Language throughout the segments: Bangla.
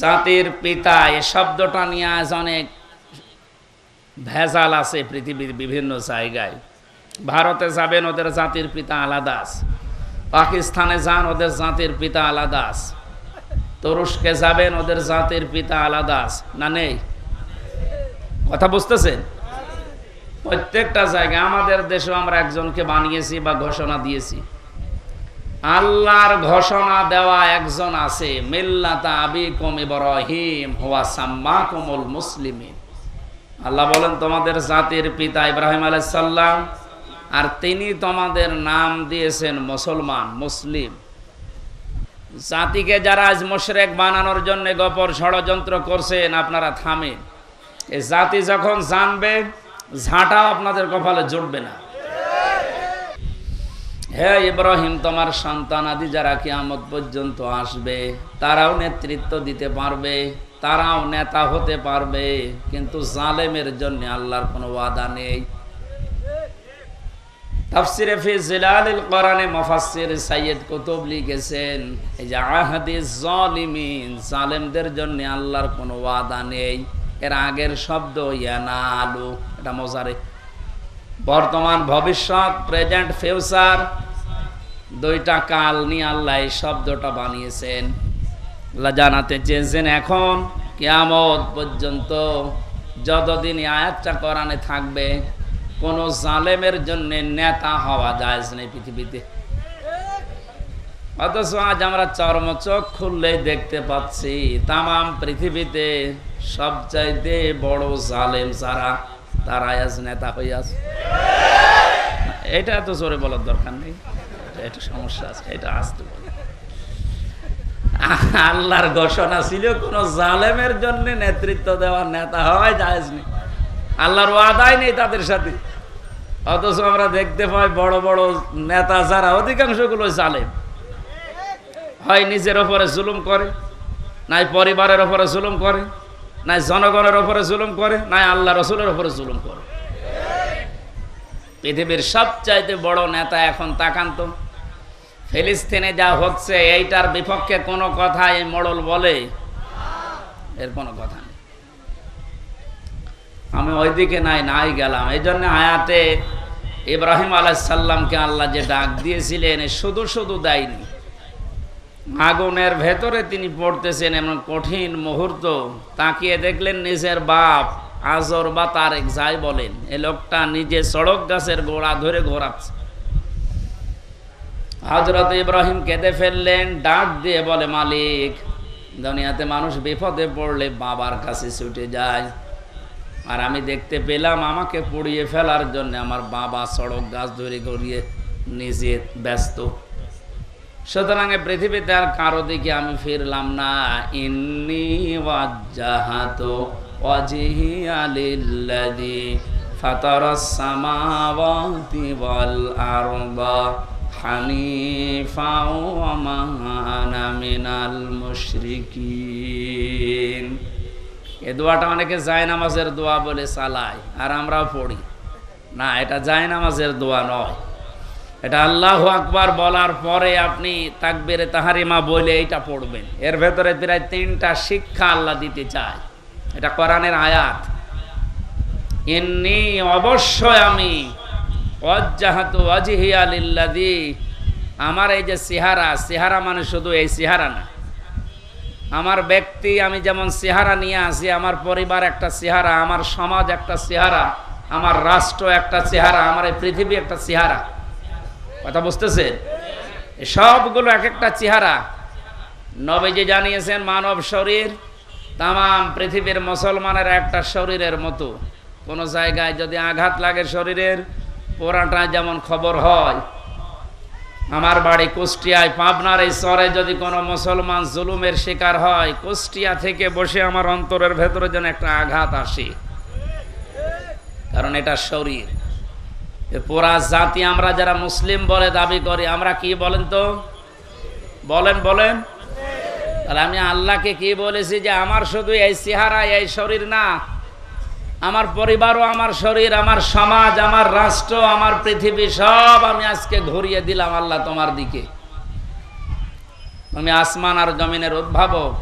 জাতির পিতা, এ শব্দটা নিয়ে আজ অনেক ভেজাল আছে পৃথিবীর বিভিন্ন জায়গায় ভারতে যাবেন, ওদের জাতির পিতা আলাদা আছে। পাকিস্তানে যান, ওদের জাতির পিতা আলাদা আছে। তুরস্কে যাবেন, ওদের জাতির পিতা আলাদা আছে। না নেই কথা বুঝতেছেন প্রত্যেকটা জায়গায়, আমাদের দেশেও আমরা একজনকে বানিয়েছি বা ঘোষণা দিয়েছি আল্লাহর ঘোষণা দেওয়া একজন আছে, মিল্লাতা আবিকুম ইব্রাহিম, হুয়া সাম্মাকুমুল মুসলিমিন। আল্লাহ বলেন, তোমাদের জাতির পিতা ইব্রাহিম আলাইহিস সালাম, আর তিনি তোমাদের নাম দিয়েছেন মুসলমান, মুসলিম। জাতিকে যারা আজ মুশরেক বানানোর জন্য গপর ষড়যন্ত্র করছেন, আপনারা থামেন। এই জাতি যখন জানবে, ঝাঁটাও আপনাদের কপালে জুটবে না। হ্যাঁ ইব্রাহিম, তোমার সন্তান আদি যারা কিয়ামত পর্যন্ত আসবে, তারাও নেতৃত্ব দিতে পারবে, তারাও নেতা হতে পারবে, কিন্তু জালেমের জন্য আল্লাহর কোনো ওয়াদা নেই। আল্লাহর ওয়াদা নেই। এর আগের শব্দ বর্তমান, ভবিষ্যৎ, প্রেজেন্ট, ফিউচার দুইটা কাল নিয়ে আল্লাহ এই শব্দটা বানিয়েছেন। আল্লাহ জানাতে চেয়েছেন, এখন কেয়ামত পর্যন্ত যতদিন আয়াতটা কোরআনে থাকবে, কোন জালেমের জন্য নেতা হওয়া যায় নেই পৃথিবীতে। অথচ আজ আমরা চর্মচোখ খুললেই দেখতে পাচ্ছি, তামাম পৃথিবীতে সবচাইতে বড় জালেম যারা, তারা আজ নেতা হইয়াছে। এটা এত জোরে বলার দরকার নেই। এটা সমস্যা আছে, এটা আসতে বলে আল্লাহর ঘোষণা ছিল, কোন জালেমের জন্য নেতৃত্ব দেওয়ার নেতা হয় জায়েজ নেই। আল্লাহর ওয়াদাই নেই তাদের সাথে। অথচ আমরা দেখতে পাই বড় বড় নেতা যারা অধিকাংশগুলো জালেম। হয় নিজের ওপরে জুলুম করে, নাই পরিবারের ওপরে জুলুম করে, নাই জনগণের ওপরে জুলুম করে, নাই আল্লাহ রসুলের ওপরে জুলুম করে। পৃথিবীর সবচাইতে বড় নেতা এখন তাকান্ত। ফিলিস্তিনে যা হচ্ছে, এইটার বিপক্ষে কোনো কথা এই মডল বলে। এর কোনো কথা নেই। আমি ওইদিকে নাই নাই গেলাম। এই জন্য আয়াতে ইব্রাহিম আলাইসাল্লামকে আল্লাহ যে ডাক দিয়েছিলেন শুধু শুধু দেয়নি। আগুনের ভেতরে তিনি পড়তেছেন এমন কঠিন মুহূর্ত। তাকিয়ে দেখলেন নিজের বাপ আজর বা তারেক যাই বলেন, এ লোকটা নিজে সড়ক গাছের গোড়া ধরে ঘোরাচ্ছে। হজরত ইব্রাহিম কেঁদে ফেললেন, ডাক দিয়ে বলে, মালিক, দুনিয়াতে মানুষ বিপদে পড়লে বাবার কাছে ছুটে যায়। আর আমি দেখতে পেলাম আমাকে পুড়িয়ে ফেলার জন্য আমার বাবা সড়ক গাছ ধরে গড়িয়ে নিজে ব্যস্ত। সুতরাং পৃথিবীতে আর কারও দিকে আমি ফিরলাম না। ইন্নি ওয়াজ্জাহাত হানিফা ওয়া মিনাল মুশরিকিন। এ দোয়াটা অনেকে যায় নামাজের দোয়া বলে চালায়, আর আমরাও পড়ি। না, এটা যায় নামাজের দোয়া নয়। এটা আল্লাহ আকবার বলার পরে আপনি তাকবেরে তাহারিমা বলে এইটা পড়বেন। এর ভেতরে প্রায় তিনটা শিক্ষা আল্লাহ দিতে চায়। এটা কোরআনের আয়াত। এমনি অবশ্যই আমি আমার এই যে সিহারা সিহারা মানে শুধু এই সিহারা না। আমার ব্যক্তি, আমি যেমন চেহারা নিয়ে আসি, আমার পরিবার একটা চেহারা, আমার সমাজ একটা চেহারা, আমার রাষ্ট্র একটা চেহারা, আমার এই পৃথিবী একটা চেহারা। কথা বুঝতেছেন? এই সবগুলো এক একটা চেহারা। নবীজি জানিয়েছেন, মানব শরীর তাম পৃথিবীর মুসলমানের একটা শরীরের মতো। কোনো জায়গায় যদি আঘাত লাগে শরীরের পোড়াটা যেমন খবর হয়, আমার বাড়ি কুষ্টিয়ায়, পাবনার এই চরে যদি কোনো মুসলমান জুলুমের শিকার হয়, কুষ্টিয়া থেকে বসে আমার অন্তরের ভেতরে যেন একটা আঘাত আসে। কারণ এটা শরীর। পুরা জাতি আমরা যারা মুসলিম বলে দাবি করি, আমরা কি বলেন তো? বলেন বলেন। তাহলে আমি আল্লাহকে কি বলেছি যে, আমার শুধু এই চেহারা এই শরীর না আমার পরিবারও, আমার শরীর, আমার সমাজ, আমার রাষ্ট্র, আমার পৃথিবী, সব আমি আজকে ঘুরিয়ে দিলাম আল্লাহ তোমার দিকে। তুমি আসমান আর জমিনের উদ্ভাবক।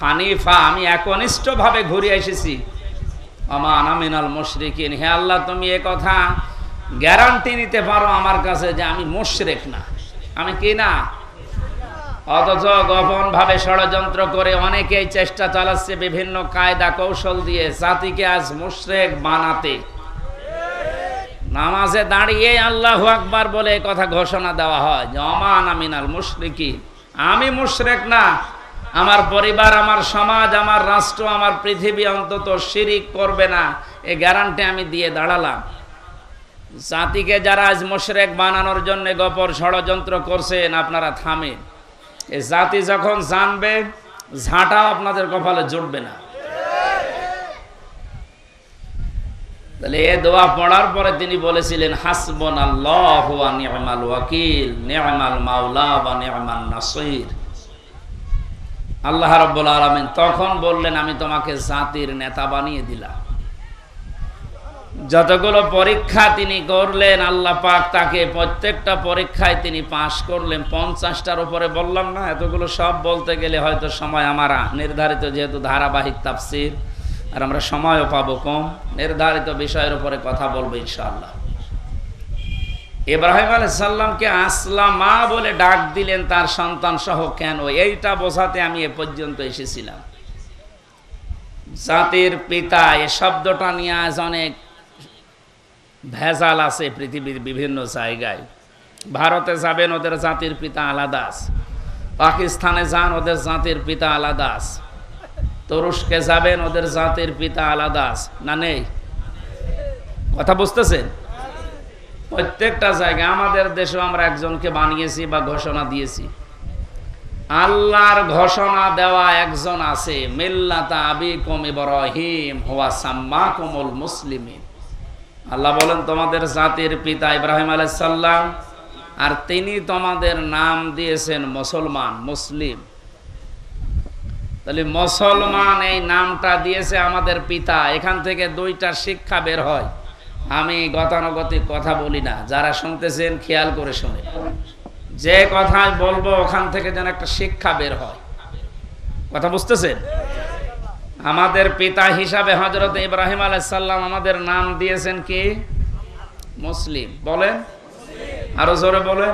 হানিফা, আমি একনিষ্ঠভাবে ঘুরে এসেছি। আমা আনামিনাল মুশরিকিন। হে আল্লাহ, তুমি এ কথা গ্যারান্টি নিতে পারো আমার কাছে যে আমি মুশরিক না। আমি কি না? অথচ গোপন ভাবে ষড়যন্ত্র করে অনেকেই চেষ্টা চালাচ্ছে বিভিন্ন কায়দা কৌশল দিয়ে জাতিকে আজ মুশরেক বানাতে। নামাজে দাঁড়িয়ে আল্লাহ আকবার বলে কথা ঘোষণা দেওয়া হয় জমান আমিনাল মুশরিকি আমি মুশরেক না। আমার পরিবার, আমার সমাজ, আমার রাষ্ট্র, আমার পৃথিবী অন্তত শিরিক করবে না। এই গ্যারান্টি আমি দিয়ে দাঁড়ালাম। জাতিকে যারা আজ মুশরেক বানানোর জন্য গপর ষড়যন্ত্র করছেন, আপনারা থামেন। এই জাতি যখন জানবে, ঝাঁটাও আপনাদের কপালে জুটবে না। তাহলে এ দোয়া পড়ার পরে তিনি বলেছিলেন হাসবন আল্লাহ ওয়া নি'মাল ওয়াকিল তখন বললেন, আমি তোমাকে জাতির নেতা বানিয়ে দিলাম। যতগুলো পরীক্ষা তিনি করলেন, আল্লাহ পাক তাকে প্রত্যেকটা পরীক্ষায় তিনি পাশ করলেন। পঞ্চাশটার উপরে বললাম না, এতগুলো সব বলতে গেলে হয়তো সময় আমার নির্ধারিত যেহেতু ধারাবাহিক তাফসির, আর আমরা সময়ও পাবো কম। নির্ধারিত বিষয়ের উপরে কথা বলব ইনশাআল্লাহ। ইব্রাহিম আলাই সাল্লামকে আসলামা বলে ডাক দিলেন, তার সন্তান সহ কেন? এইটা বোঝাতে আমি এ পর্যন্ত এসেছিলাম। জাতির পিতা এ শব্দটা নিয়ে আজ অনেক ভেজাল আছে পৃথিবীর বিভিন্ন জায়গায় ভারতে যাবেন, ওদের জাতির পিতা আলাদা। পাকিস্তানে যান, ওদের জাতির পিতা আলাদা আছে। তুরস্কে যাবেন, ওদের জাতির পিতা আলাদা। না নেই কথা বুঝতেছেন প্রত্যেকটা জায়গায়, আমাদের দেশেও আমরা একজনকে বানিয়েছি বা ঘোষণা দিয়েছি আল্লাহর ঘোষণা দেওয়া একজন আছে, মিল্লাতা আবিকুম ইব্রাহিম হুয়া সাম্মাকুমুল মুসলিমিন আল্লাহ বলেন, তোমাদের জাতির পিতা ইব্রাহিম আলাইসাল্লাম আর তিনি তোমাদের নাম দিয়েছেন মুসলমান, মুসলিম। তাহলে মুসলমান এই নামটা দিয়েছে আমাদের পিতা। এখান থেকে দুইটা শিক্ষা বের হয়। আমি গতানুগতিক কথা বলি না, যারা শুনতেছেন খেয়াল করে শুনে। যে কথাই বলব, ওখান থেকে যেন একটা শিক্ষা বের হয়। কথা বুঝতেছেন? আমাদের পিতা হিসাবে হজরত ইব্রাহিম আলাইসাল্লাম আমাদের নাম দিয়েছেন কি? মুসলিম। বলেন? আরও জোরে বলেন।